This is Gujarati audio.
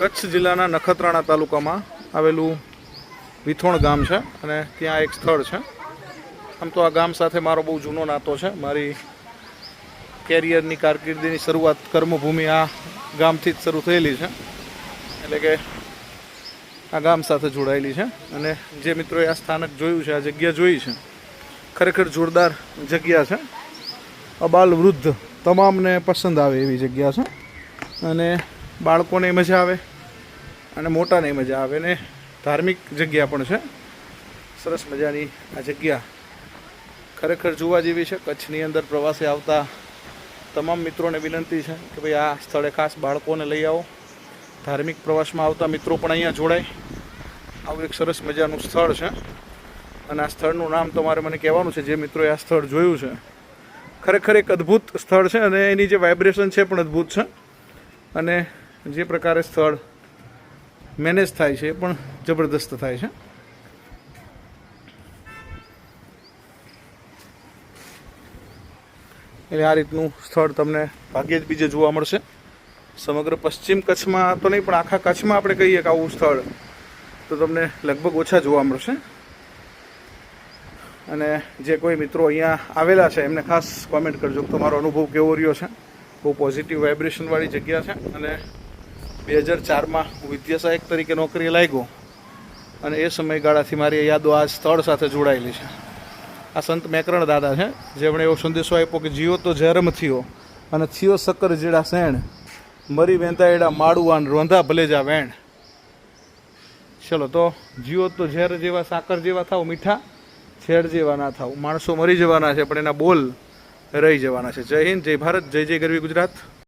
કચ્છ જિલ્લાના નખત્રાણા તાલુકામાં આવેલું વિથોણ ગામ છે અને ત્યાં એક સ્થળ છે. આમ તો આ ગામ સાથે મારો બહુ જૂનો નાતો છે. મારી કેરિયરની કારકિર્દીની શરૂઆત કર્મભૂમિ આ ગામથી જ શરૂ થયેલી છે. એટલે કે આ ગામ સાથે જોડાયેલી છે અને જે મિત્રોએ આ સ્થાનક જોયું છે, આ જગ્યા જોઈ છે, ખરેખર જોરદાર જગ્યા છે. અબાલ વૃદ્ધ તમામને પસંદ આવે એવી જગ્યા છે અને બાળકોને મજા આવે. અને મોટાને મજા આવે ને ધાર્મિક જગ્યા પણ છે. સરસ મજાની આ જગ્યા. ખરેખર જોવા જેવી છે, કચ્છની અંદર પ્રવાસે આવતા તમામ મિત્રોને વિનંતી છે કે ભાઈ આ સ્થળે ખાસ બાળકોને લઈ આવો. ધાર્મિક પ્રવાસમાં આવતા મિત્રો પણ અહીંયા જોડાય. આવું એક સરસ મજાનું સ્થળ છે. અને આ સ્થળનું નામ તમારે મને કહેવાનું છે, જે મિત્રોએ આ સ્થળ જોયું છે. ખરેખર એક અદ્ભુત સ્થળ છે અને એની જે વાઇબ્રેશન છે પણ અદ્ભુત છે. અને જે પ્રકારે સ્થળ મેનેજ થાય છે એ પણ જબરદસ્ત થાય છે. એટલે આ રીતનું સ્થળ તમને ભાગ્યે જ બીજે જોવા મળશે. સમગ્ર પશ્ચિમ કચ્છમાં તો નહીં, પણ આખા કચ્છમાં આપણે કહીએ કે આવું સ્થળ તો તમને લગભગ ઓછા જોવા મળશે. અને જે કોઈ મિત્રો અહીંયા આવેલા છે, એમને ખાસ કોમેન્ટ કરજો કે તમારો અનુભવ કેવો રહ્યો છે? બહુ પોઝિટિવ વાઇબ્રેશનવાળી જગ્યા છે અને બે હજાર ચારમાં હું વિદ્યા સહાયક તરીકે નોકરીએ લાગ્યો અને એ સમયગાળાથી મારી યાદો આ સ્થળ સાથે જોડાયેલી છે. આ સંત મેકરણ દાદા છે, જેમણે એવો સંદેશો આપ્યો કે જીવો તો જરમ થયો અને થયો સક્કર જેડા સેણ, મરી વેંધા એડા માડુવાન રોંધા ભલેજા વેણ. ચલો તો, જીવો તો ઝેર જેવા, સાકર જેવા થાવ મીઠા ઝેર જેવા ના થાવ માણસો મરી જવાના છે, પણ એના બોલ રહી જવાના છે. જય હિન્દ, જય ભારત, જય જય ગરવી ગુજરાત.